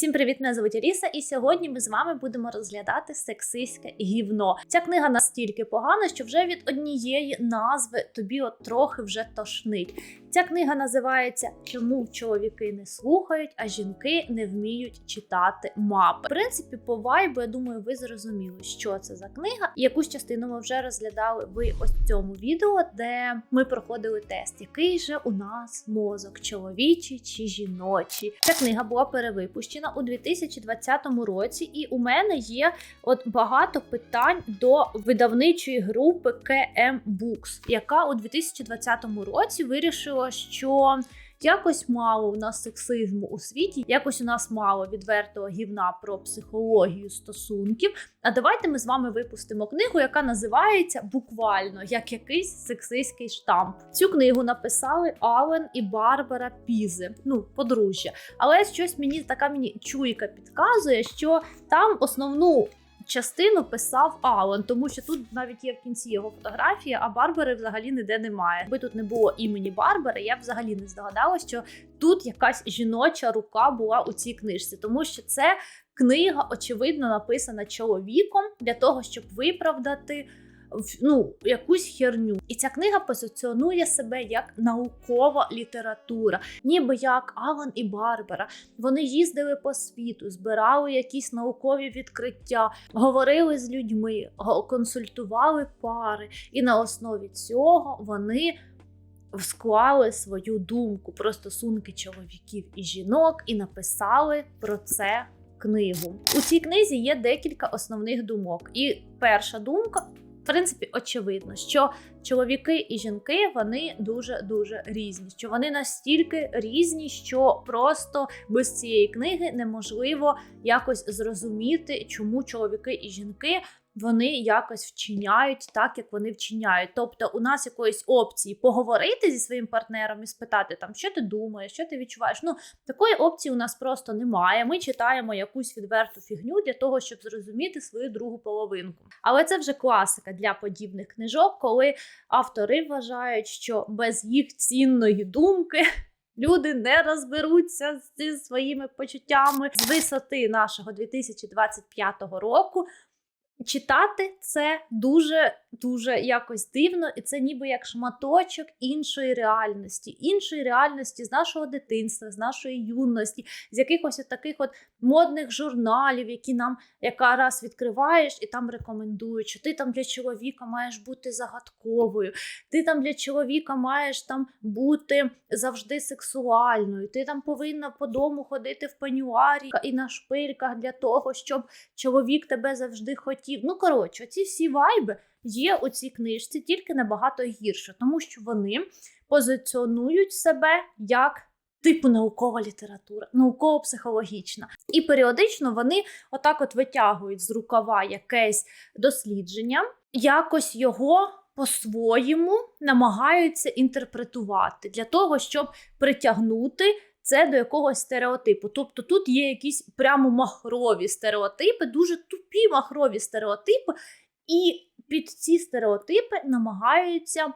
Всім привіт, мене звуть Аліса, і сьогодні ми з вами будемо розглядати сексистське гівно. Ця книга настільки погана, що вже від однієї назви тобі от трохи вже тошнить. Ця книга називається Чому чоловіки не слухають, а жінки не вміють читати мапи. В принципі, по вайбу, я думаю, ви зрозуміли, що це за книга. Якусь частину ми вже розглядали ви ось цьому відео, де ми проходили тест, який же у нас мозок, чоловічий чи жіночий. Ця книга була перевипущена у 2020 році, і у мене є от багато питань до видавничої групи KM Books, яка у 2020 році вирішила, що якось мало у нас сексизму у світі, якось у нас мало відвертого гівна про психологію стосунків. А давайте ми з вами випустимо книгу, яка називається буквально як якийсь сексистський штамп. Цю книгу написали Ален і Барбара Пізи, ну подружжя. Але щось мені така мені чуйка підказує, що там основну. Частину писав Алан, тому що тут навіть є в кінці його фотографія, а Барбари взагалі ніде немає. Якби тут не було імені Барбари, я б взагалі не здогадалася, що тут якась жіноча рука була у цій книжці, тому що це книга, очевидно, написана чоловіком для того, щоб виправдати ну, якусь херню. І ця книга позиціонує себе як наукова література, ніби як Алан і Барбара. Вони їздили по світу, збирали якісь наукові відкриття, говорили з людьми, консультували пари, і на основі цього вони. Склали свою думку про стосунки чоловіків і жінок і написали про це книгу. У цій книзі є декілька основних думок. І перша думка принципі, очевидно, що чоловіки і жінки вони дуже дуже різні. Що вони настільки різні, що просто без цієї книги неможливо якось зрозуміти, чому чоловіки і жінки вони якось вчиняють так, як вони вчиняють. Тобто, у нас якоїсь опції поговорити зі своїм партнером і спитати, там, що ти думаєш, що ти відчуваєш. Ну, такої опції у нас просто немає. Ми читаємо якусь відверту фігню для того, щоб зрозуміти свою другу половинку. Але це вже класика для подібних книжок, коли автори вважають, що без їх цінної думки. Люди не розберуться зі своїми почуттями з висоти нашого 2025 року. Читати це дуже дуже якось дивно, і це ніби як шматочок іншої реальності, іншої реальності з нашого дитинства, з нашої юності, з якихось таких от модних журналів, які нам яка раз відкриваєш і там рекомендують, що ти там для чоловіка маєш бути загадковою, ти там для чоловіка маєш там бути завжди сексуальною, ти там повинна по дому ходити в пенюарі і на шпильках для того, щоб чоловік тебе завжди хотів. Ну, коротше, ці всі вайби є у цій книжці тільки набагато гірше, тому що вони позиціонують себе як. Типу наукова література, науково-психологічна. І періодично вони отак от витягують з рукава якесь дослідження, якось його по-своєму намагаються інтерпретувати для того, щоб притягнути це до якогось стереотипу. Тобто тут є якісь прямо махрові стереотипи, дуже тупі махрові стереотипи, і під ці стереотипи намагаються.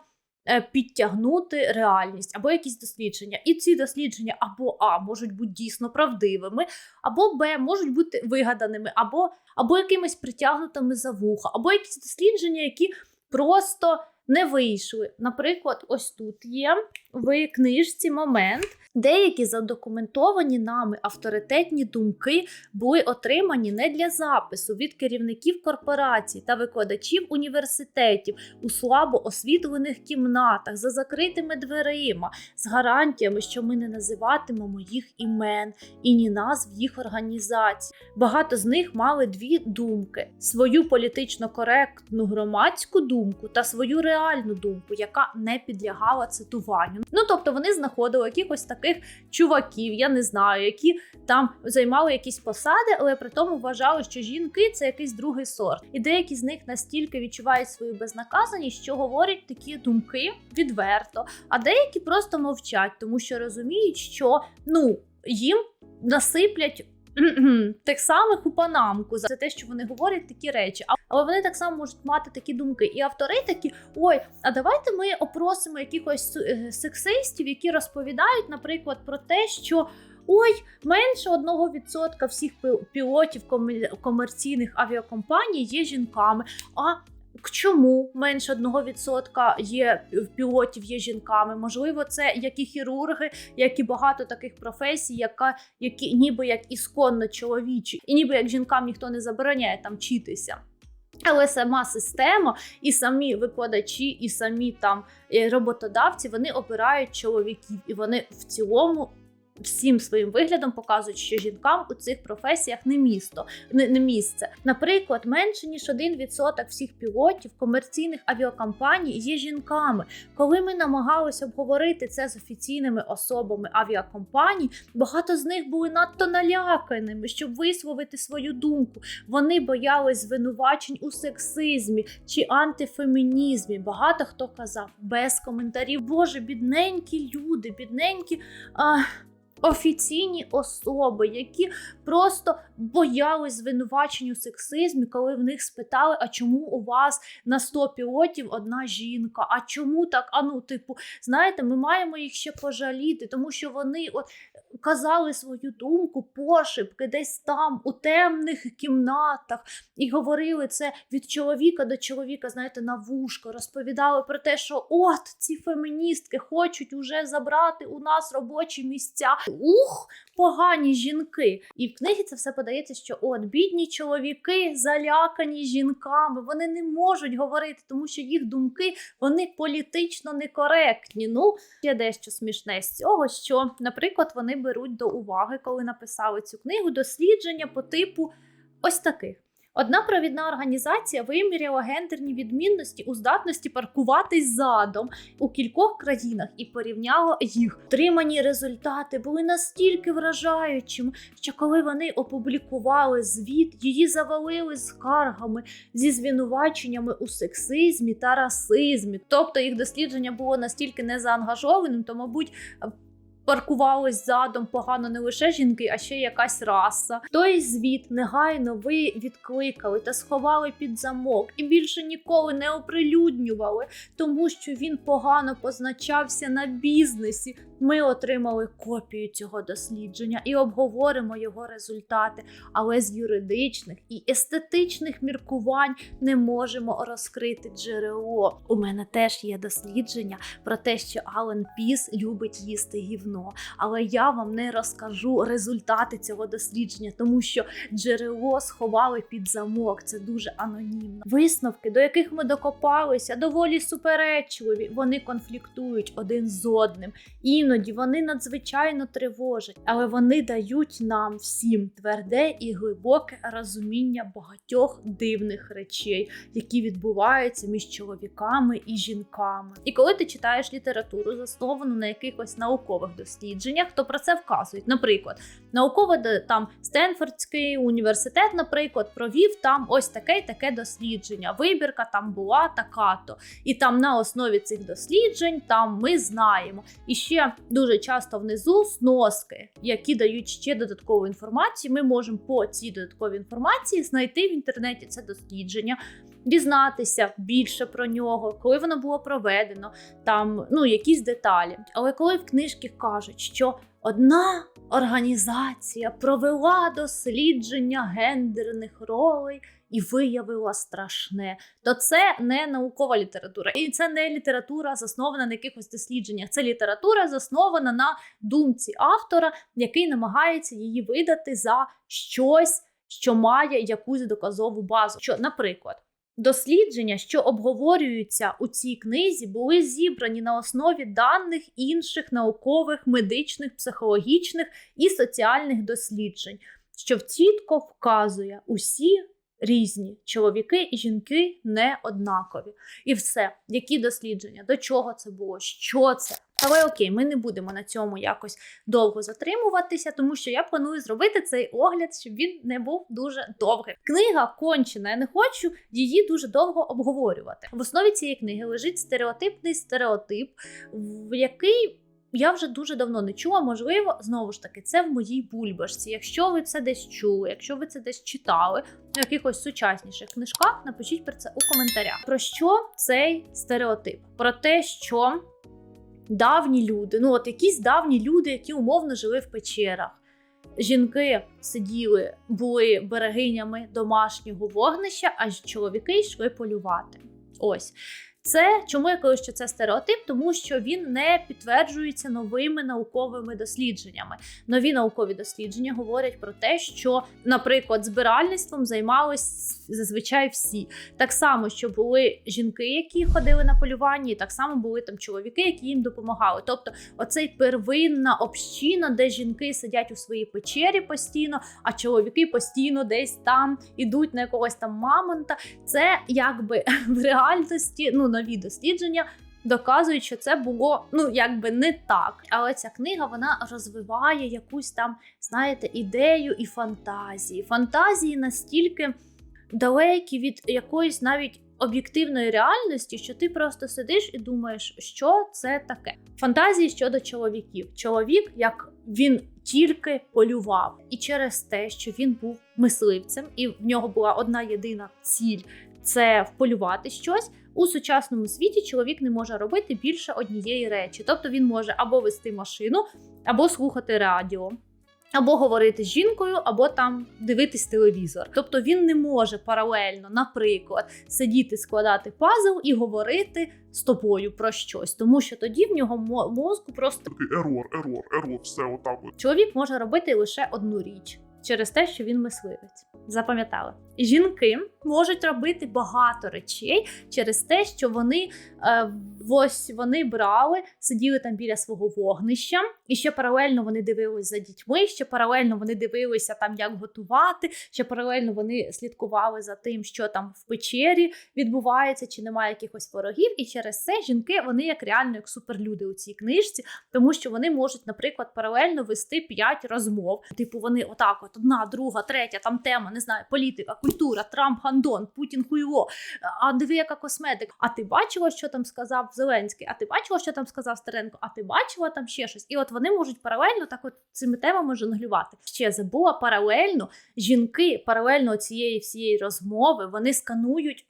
Е, підтягнути реальність або якісь дослідження. І ці дослідження або А можуть бути дійсно правдивими, або Б можуть бути вигаданими, або або якимись притягнутими за вуха, або якісь дослідження, які просто не вийшли. Наприклад, ось тут є в книжці момент. Деякі задокументовані нами авторитетні думки були отримані не для запису від керівників корпорацій та викладачів університетів у слабо освітлених кімнатах за закритими дверима, з гарантіями, що ми не називатимемо їх імен і ні назв їх організацій. Багато з них мали дві думки: свою політично коректну громадську думку та свою реальну думку, яка не підлягала цитуванню. Ну тобто вони знаходили якихось таких чуваків, я не знаю, які там займали якісь посади, але при тому вважали, що жінки це якийсь другий сорт. І деякі з них настільки відчувають свою безнаказаність, що говорять такі думки відверто, а деякі просто мовчать, тому що розуміють, що ну їм насиплять тих самих у панамку за те, що вони говорять такі речі. Але вони так само можуть мати такі думки. І автори такі: ой, а давайте ми опросимо якихось е, сексистів, які розповідають, наприклад, про те, що ой, менше 1% всіх пі- пілотів комерційних авіакомпаній є жінками. А чому менше 1% є пілотів є жінками? Можливо, це як і хірурги, як і багато таких професій, яка, які ніби як ісконно чоловічі, і ніби як жінкам ніхто не забороняє там вчитися. Але сама система, і самі викладачі, і самі там е, роботодавці вони обирають чоловіків, і вони в цілому. Всім своїм виглядом показують, що жінкам у цих професіях не місто, не, не місце. Наприклад, менше ніж 1% всіх пілотів комерційних авіакомпаній є жінками. Коли ми намагалися обговорити це з офіційними особами авіакомпаній, багато з них були надто наляканими, щоб висловити свою думку. Вони боялись звинувачень у сексизмі чи антифемінізмі. Багато хто казав без коментарів. Боже, бідненькі люди, бідненькі. А... Офіційні особи, які просто боялись звинувачень у сексизмі, коли в них спитали, а чому у вас на 100 пілотів одна жінка? А чому так? А ну, типу, знаєте, ми маємо їх ще пожаліти, тому що вони от казали свою думку пошепки, десь там, у темних кімнатах, і говорили це від чоловіка до чоловіка, знаєте, на вушко, розповідали про те, що от ці феміністки хочуть уже забрати у нас робочі місця. Ух, погані жінки. І в книгі це все подається, що от бідні чоловіки залякані жінками, вони не можуть говорити, тому що їх думки вони політично некоректні. Ну, є дещо смішне з цього, що, наприклад, вони беруть до уваги, коли написали цю книгу, дослідження по типу ось таких. Одна провідна організація виміряла гендерні відмінності у здатності паркуватись задом у кількох країнах і порівняла їх. Отримані результати були настільки вражаючими, що коли вони опублікували звіт, її завалили скаргами зі звинуваченнями у сексизмі та расизмі. Тобто їх дослідження було настільки незаангажованим, то, мабуть, паркувались задом погано не лише жінки, а ще якась раса. Той звіт негайно ви відкликали та сховали під замок і більше ніколи не оприлюднювали, тому що він погано позначався на бізнесі. Ми отримали копію цього дослідження і обговоримо його результати, але з юридичних і естетичних міркувань не можемо розкрити джерело. У мене теж є дослідження про те, що Ален Піс любить їсти гівно, але я вам не розкажу результати цього дослідження, тому що джерело сховали під замок. Це дуже анонімно. Висновки, до яких ми докопалися, доволі суперечливі. Вони конфліктують один з одним. Іноді вони надзвичайно тривожать, але вони дають нам всім тверде і глибоке розуміння багатьох дивних речей, які відбуваються між чоловіками і жінками. І коли ти читаєш літературу, засновану на якихось наукових дослідженнях, то про це вказують. Наприклад, науково там Стенфордський університет, наприклад, провів там ось таке й таке дослідження. Вибірка там була така-то. І там на основі цих досліджень там ми знаємо. І ще дуже часто внизу сноски, які дають ще додаткову інформацію. Ми можемо по цій додатковій інформації знайти в інтернеті це дослідження. Дізнатися більше про нього, коли воно було проведено, там ну якісь деталі. Але коли в книжці кажуть, що одна організація провела дослідження гендерних ролей і виявила страшне, то це не наукова література, і це не література заснована на якихось дослідженнях. Це література заснована на думці автора, який намагається її видати за щось, що має якусь доказову базу. Що, наприклад. Дослідження, що обговорюються у цій книзі, були зібрані на основі даних інших наукових, медичних, психологічних і соціальних досліджень, що чітко вказує усі різні чоловіки і жінки не однакові. І все, які дослідження, до чого це було, що це. Але окей, ми не будемо на цьому якось довго затримуватися, тому що я планую зробити цей огляд, щоб він не був дуже довгий. Книга кончена, я не хочу її дуже довго обговорювати. В основі цієї книги лежить стереотипний стереотип, в який. Я вже дуже давно не чула, можливо, знову ж таки, це в моїй бульбашці. Якщо ви це десь чули, якщо ви це десь читали в якихось сучасніших книжках, напишіть про це у коментарях. Про що цей стереотип? Про те, що давні люди, ну от якісь давні люди, які умовно жили в печерах. Жінки сиділи, були берегинями домашнього вогнища, а чоловіки йшли полювати. Ось. Це чому я кажу, що це стереотип, тому що він не підтверджується новими науковими дослідженнями. Нові наукові дослідження говорять про те, що, наприклад, збиральництвом займались зазвичай всі. Так само, що були жінки, які ходили на полювання, і так само були там чоловіки, які їм допомагали. Тобто, оцей первинна община, де жінки сидять у своїй печері постійно, а чоловіки постійно десь там ідуть на якогось там мамонта. Це якби в реальності ну нові дослідження. Доказують, що це було ну якби не так. Але ця книга вона розвиває якусь там, знаєте, ідею і фантазії. Фантазії настільки далекі від якоїсь навіть об'єктивної реальності, що ти просто сидиш і думаєш, що це таке. Фантазії щодо чоловіків. Чоловік, як він тільки полював, і через те, що він був мисливцем, і в нього була одна єдина ціль це вполювати щось. У сучасному світі чоловік не може робити більше однієї речі. Тобто він може або вести машину, або слухати радіо, або говорити з жінкою, або там дивитись телевізор. Тобто він не може паралельно, наприклад, сидіти, складати пазл і говорити з тобою про щось, тому що тоді в нього мо- мозку просто Такий ерор, ерор, ерор, все отак чоловік може робити лише одну річ через те, що він мисливець. Запам'ятали, жінки можуть робити багато речей через те, що вони е, ось вони брали, сиділи там біля свого вогнища, і ще паралельно вони дивились за дітьми, ще паралельно вони дивилися там, як готувати, ще паралельно вони слідкували за тим, що там в печері відбувається, чи немає якихось ворогів. І через це жінки вони як реально як суперлюди у цій книжці, тому що вони можуть, наприклад, паралельно вести п'ять розмов. Типу, вони отак, от одна, друга, третя, там тема, не знаю, політика, культура, Трамп, Гандон, Путін хуйло. А диви, яка косметика. А ти бачила, що там сказав Зеленський? А ти бачила, що там сказав Старенко? А ти бачила там ще щось? І от вони можуть паралельно так, от цими темами жонглювати. Ще забула паралельно жінки, паралельно цієї всієї розмови, вони сканують.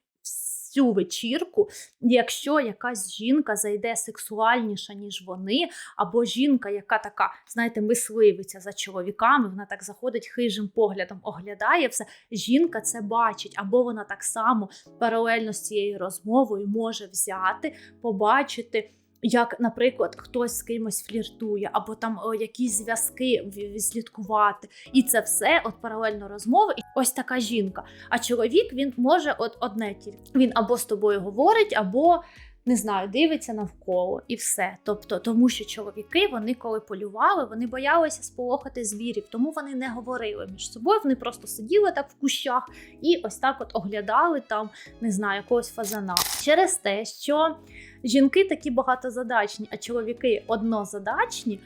Всю вечірку, якщо якась жінка зайде сексуальніша, ніж вони, або жінка, яка така, знаєте, мисливиця за чоловіками, вона так заходить хижим поглядом, оглядає все. Жінка це бачить, або вона так само паралельно з цією розмовою може взяти, побачити. Як, наприклад, хтось з кимось фліртує, або там о, якісь зв'язки слідкувати, і це все от паралельно розмови. І ось така жінка. А чоловік він може от одне тільки. Він або з тобою говорить, або не знаю, дивиться навколо і все. Тобто, тому що чоловіки, вони коли полювали, вони боялися сполохати звірів, тому вони не говорили між собою. Вони просто сиділи так в кущах і ось так от оглядали там, не знаю, якогось фазана. Через те, що жінки такі багатозадачні, а чоловіки однозадачні.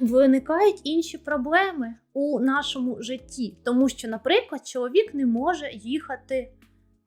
Виникають інші проблеми у нашому житті, тому що, наприклад, чоловік не може їхати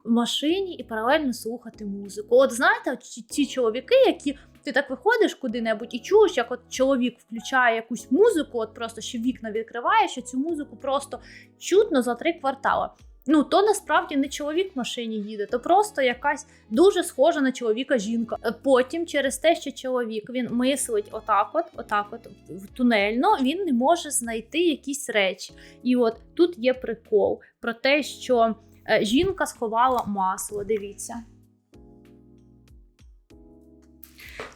машині і паралельно слухати музику. От знаєте, ці- чоловіки, які ти так виходиш куди-небудь і чуєш, як от чоловік включає якусь музику, от просто що вікна відкриває, що цю музику просто чутно за три квартали. Ну, то насправді не чоловік в машині їде, то просто якась дуже схожа на чоловіка жінка. Потім, через те, що чоловік він мислить отак, от, отак, от тунельно, він не може знайти якісь речі. І от тут є прикол про те, що жінка сховала масло. Дивіться.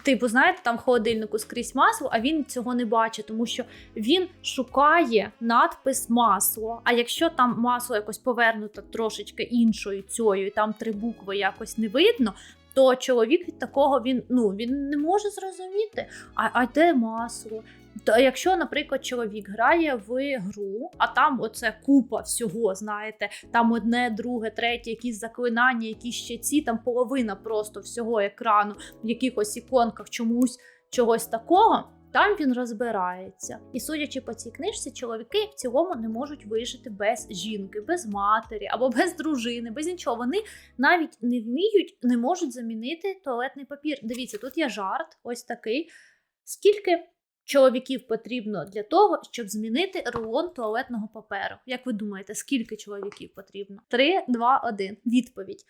Типу, знаєте, там в холодильнику скрізь масло, а він цього не бачить, тому що він шукає надпис масло. А якщо там масло якось повернуто трошечки іншою цією, і там три букви якось не видно, то чоловік від такого він ну він не може зрозуміти. А, а де масло? То якщо, наприклад, чоловік грає в гру, а там оце купа всього, знаєте, там одне, друге, третє, якісь заклинання, якісь ще ці, там половина просто всього екрану в якихось іконках чомусь чогось такого. Там він розбирається. І судячи по цій книжці, чоловіки в цілому не можуть вижити без жінки, без матері або без дружини, без нічого. Вони навіть не вміють, не можуть замінити туалетний папір. Дивіться, тут є жарт, ось такий. Скільки чоловіків потрібно для того, щоб змінити рулон туалетного паперу? Як ви думаєте, скільки чоловіків потрібно? Три, два, один. Відповідь.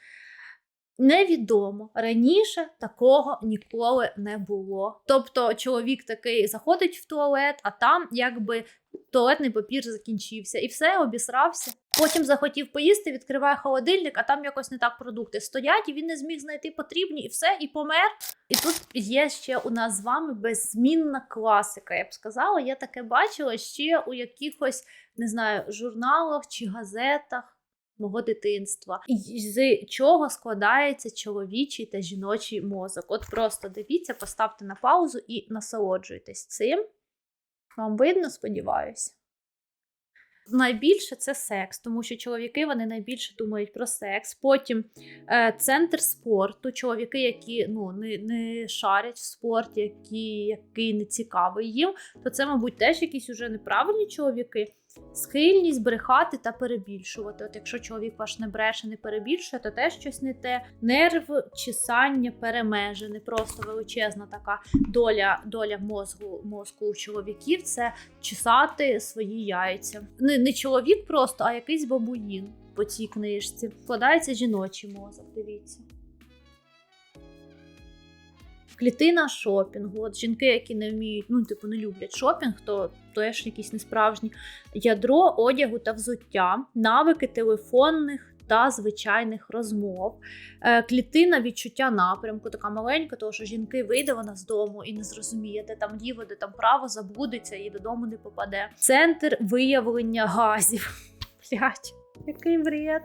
Невідомо раніше такого ніколи не було. Тобто, чоловік такий заходить в туалет, а там якби туалетний папір закінчився, і все обісрався. Потім захотів поїсти, відкриває холодильник, а там якось не так продукти стоять, і він не зміг знайти потрібні, і все, і помер. І тут є ще у нас з вами беззмінна класика. Я б сказала, я таке бачила ще у якихось не знаю, журналах чи газетах мого дитинства, І з чого складається чоловічий та жіночий мозок. От просто дивіться, поставте на паузу і насолоджуйтесь цим. Вам видно, сподіваюся. Найбільше це секс, тому що чоловіки вони найбільше думають про секс. Потім е, центр спорту, чоловіки, які ну, не, не шарять в спорті, які, який не цікавий їм, то це, мабуть, теж якісь уже неправильні чоловіки. Схильність брехати та перебільшувати. От якщо чоловік ваш не бреше, не перебільшує, то теж щось не те. Нерв, чесання, перемежене. Просто величезна така доля доля мозку мозку у чоловіків це чесати свої яйця. Не, не чоловік просто, а якийсь бабуїн по цій книжці. Складається жіночий мозок, дивіться. Клітина шопінгу. От жінки, які не вміють, ну, типу, не люблять шопінг, то теж якісь несправжні. Ядро одягу та взуття, навики телефонних та звичайних розмов, е, клітина відчуття напрямку, така маленька, тому що жінки вийде вона з дому і не зрозуміє, де там ліво, де там право, забудеться і додому не попаде. Центр виявлення газів. Блять, який бред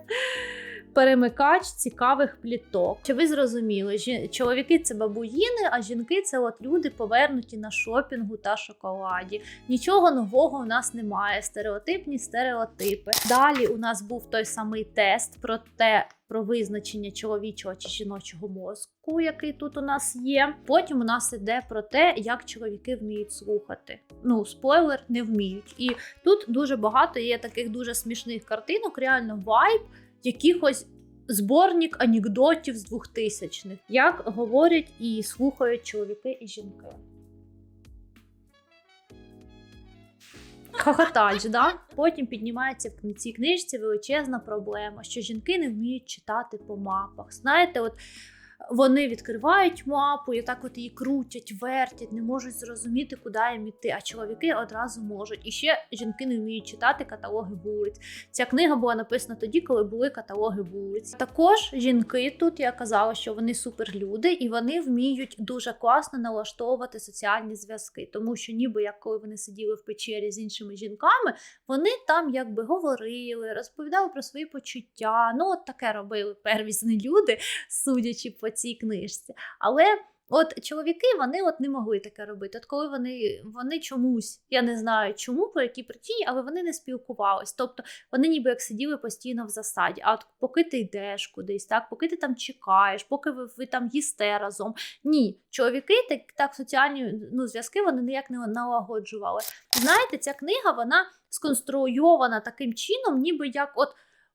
перемикач цікавих пліток. Чи ви зрозуміли? Чоловіки це бабуїни, а жінки це от люди повернуті на шопінгу та шоколаді. Нічого нового у нас немає. Стереотипні стереотипи. Далі у нас був той самий тест про те. Про визначення чоловічого чи жіночого мозку, який тут у нас є. Потім у нас іде про те, як чоловіки вміють слухати. Ну, спойлер, не вміють. І тут дуже багато є таких дуже смішних картинок, реально вайб якихось зборник анекдотів з 2000-х, як говорять і слухають чоловіки і жінки. Хохотач, да? Потім піднімається в цій книжці величезна проблема, що жінки не вміють читати по мапах. Знаєте, от вони відкривають мапу і так от її крутять, вертять, не можуть зрозуміти, куди їм іти. А чоловіки одразу можуть. І ще жінки не вміють читати каталоги вулиць. Ця книга була написана тоді, коли були каталоги вулиць. Також жінки тут я казала, що вони суперлюди, і вони вміють дуже класно налаштовувати соціальні зв'язки, тому що, ніби як коли вони сиділи в печері з іншими жінками, вони там якби говорили, розповідали про свої почуття. Ну, от таке робили первісні люди, судячи по цій книжці. Але от чоловіки вони от не могли таке робити. От коли вони вони чомусь, я не знаю чому, по якій причині, але вони не спілкувались. Тобто вони ніби як сиділи постійно в засаді. А от поки ти йдеш кудись, так, поки ти там чекаєш, поки ви, ви там їсте разом. Ні, чоловіки так, так соціальні ну, зв'язки вони ніяк не налагоджували. Знаєте, ця книга вона сконструйована таким чином, ніби як от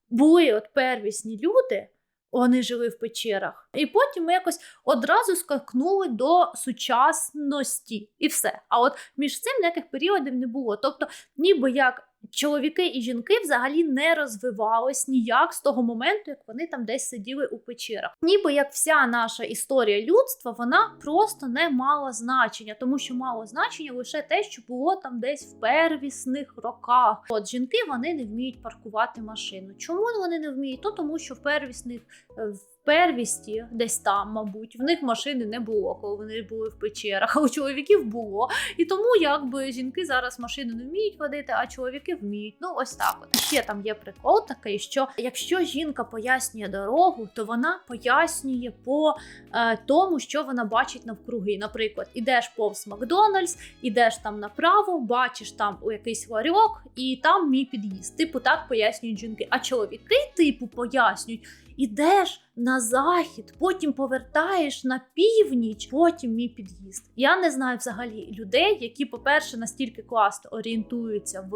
були от первісні люди. Вони жили в печерах. І потім ми якось одразу скакнули до сучасності і все. А от між цим ніяких періодів не було. Тобто, ніби як чоловіки і жінки взагалі не розвивались ніяк з того моменту, як вони там десь сиділи у печерах. Ніби як вся наша історія людства, вона просто не мала значення, тому що мало значення лише те, що було там десь в первісних роках. От жінки вони не вміють паркувати машину. Чому вони не вміють? Ну тому що в первісних е, первісті, десь там, мабуть, в них машини не було, коли вони були в печерах, а у чоловіків було. І тому якби жінки зараз машини не вміють водити, а чоловіки вміють. Ну, ось так. От ще там є прикол такий, що якщо жінка пояснює дорогу, то вона пояснює по е, тому, що вона бачить навкруги. Наприклад, ідеш повз Макдональдс, ідеш там направо, бачиш там у якийсь ларьок, і там мій під'їзд. Типу так пояснюють жінки. А чоловіки, типу, пояснюють. Ідеш на захід, потім повертаєш на північ, потім мій під'їзд. Я не знаю взагалі людей, які, по-перше, настільки класно орієнтуються в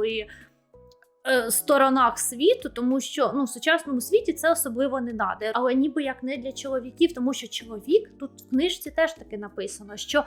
е, сторонах світу, тому що ну, в сучасному світі це особливо не надо. Але ніби як не для чоловіків, тому що чоловік тут в книжці теж таки написано, що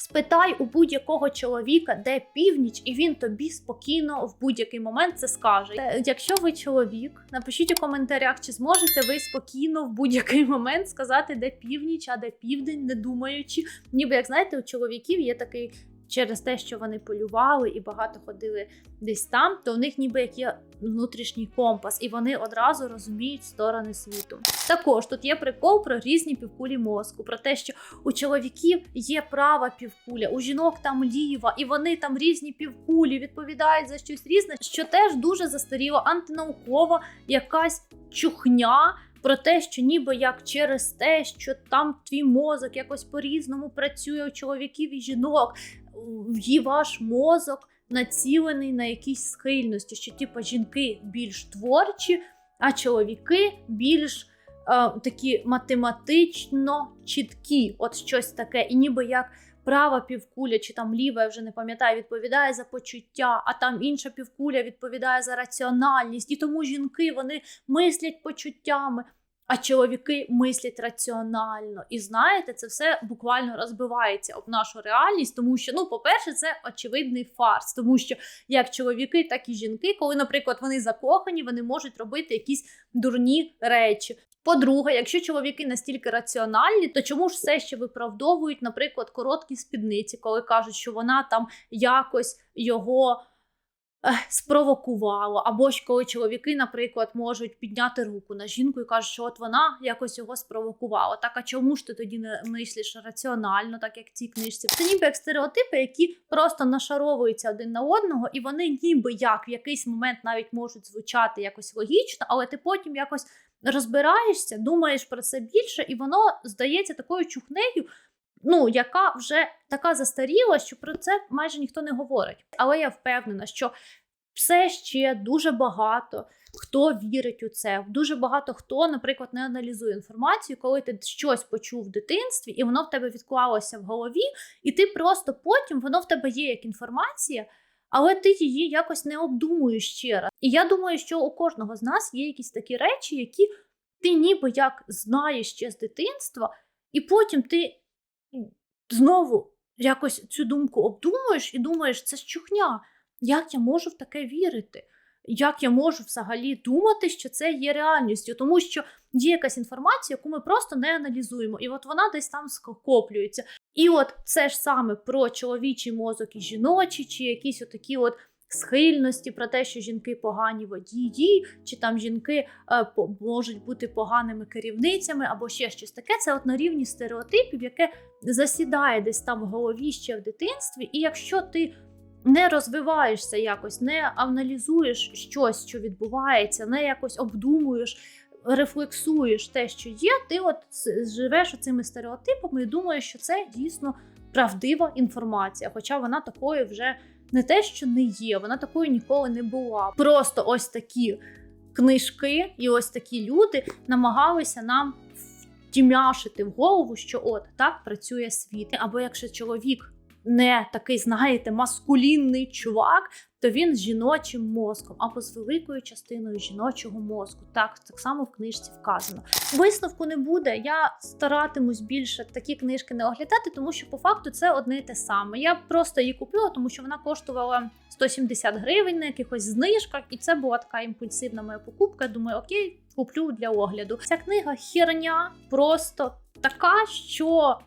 Спитай у будь-якого чоловіка, де північ, і він тобі спокійно в будь-який момент це скаже. Е, Якщо ви чоловік, напишіть у коментарях, чи зможете ви спокійно в будь-який момент сказати, де північ, а де південь, не думаючи. Ніби як знаєте, у чоловіків є такий. Через те, що вони полювали і багато ходили десь там, то в них ніби як є внутрішній компас, і вони одразу розуміють сторони світу. Також тут є прикол про різні півкулі мозку, про те, що у чоловіків є права півкуля, у жінок там ліва, і вони там різні півкулі відповідають за щось різне, що теж дуже застаріло антинаукова якась чухня. Про те, що ніби як через те, що там твій мозок якось по-різному працює у чоловіків і жінок, і ваш мозок націлений на якісь схильності, що типу жінки більш творчі, а чоловіки більш е, такі математично чіткі, от щось таке, і ніби як. Права півкуля чи там ліва, я вже не пам'ятаю, відповідає за почуття, а там інша півкуля відповідає за раціональність. І тому жінки вони мислять почуттями, а чоловіки мислять раціонально. І знаєте, це все буквально розбивається об нашу реальність, тому що, ну, по-перше, це очевидний фарс, тому що як чоловіки, так і жінки, коли, наприклад, вони закохані, вони можуть робити якісь дурні речі. По-друге, якщо чоловіки настільки раціональні, то чому ж все ще виправдовують, наприклад, короткі спідниці, коли кажуть, що вона там якось його ех, спровокувала, або ж коли чоловіки, наприклад, можуть підняти руку на жінку і кажуть, що от вона якось його спровокувала. Так а чому ж ти тоді не мислиш раціонально, так як в цій книжці? Це ніби як стереотипи, які просто нашаровуються один на одного, і вони ніби як в якийсь момент навіть можуть звучати якось логічно, але ти потім якось розбираєшся, думаєш про це більше, і воно здається такою чухнею. Ну, яка вже така застаріла, що про це майже ніхто не говорить. Але я впевнена, що все ще дуже багато хто вірить у це. Дуже багато хто, наприклад, не аналізує інформацію, коли ти щось почув в дитинстві, і воно в тебе відклалося в голові, і ти просто потім воно в тебе є як інформація, але ти її якось не обдумуєш ще раз. І я думаю, що у кожного з нас є якісь такі речі, які ти ніби як знаєш ще з дитинства, і потім ти знову якось цю думку обдумуєш і думаєш, це ж чухня. Як я можу в таке вірити? Як я можу взагалі думати, що це є реальністю? Тому що є якась інформація, яку ми просто не аналізуємо, і от вона десь там скоплюється. І от це ж саме про чоловічий мозок і жіночий, чи якісь отакі от схильності про те, що жінки погані водії, чи там жінки е, по- можуть бути поганими керівницями, або ще щось таке. Це от на рівні стереотипів, яке засідає десь там в голові ще в дитинстві. І якщо ти не розвиваєшся якось, не аналізуєш щось, що відбувається, не якось обдумуєш. Рефлексуєш те, що є, ти от живеш цими стереотипами і думаєш, що це дійсно правдива інформація, хоча вона такою вже не те, що не є, вона такою ніколи не була. Просто ось такі книжки і ось такі люди намагалися нам втімяшити в голову, що от так працює світ. Або якщо чоловік не такий, знаєте, маскулінний чувак, то він з жіночим мозком або з великою частиною жіночого мозку. Так, так само в книжці вказано. Висновку не буде. Я старатимусь більше такі книжки не оглядати, тому що по факту це одне і те саме. Я просто її купила, тому що вона коштувала 170 гривень на якихось знижках, і це була така імпульсивна моя покупка. Думаю, окей, куплю для огляду. Ця книга херня просто така, що.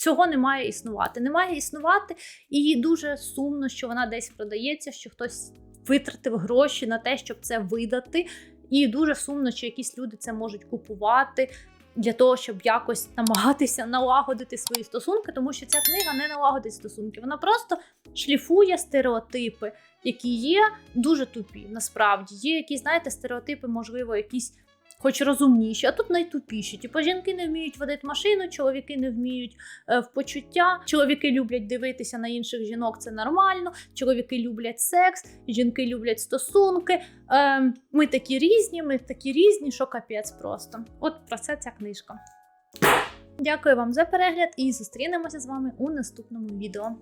Цього не має існувати. Не має існувати, і дуже сумно, що вона десь продається, що хтось витратив гроші на те, щоб це видати. І дуже сумно, що якісь люди це можуть купувати для того, щоб якось намагатися налагодити свої стосунки, тому що ця книга не налагодить стосунки. Вона просто шліфує стереотипи, які є дуже тупі. Насправді є якісь, знаєте, стереотипи, можливо, якісь. Хоч розумніші, а тут найтупіші. Типу, жінки не вміють водити машину, чоловіки не вміють е, в почуття. Чоловіки люблять дивитися на інших жінок, це нормально. Чоловіки люблять секс, жінки люблять стосунки. Е, ми такі різні, ми такі різні, що капець просто. От про це ця книжка. Дякую вам за перегляд і зустрінемося з вами у наступному відео.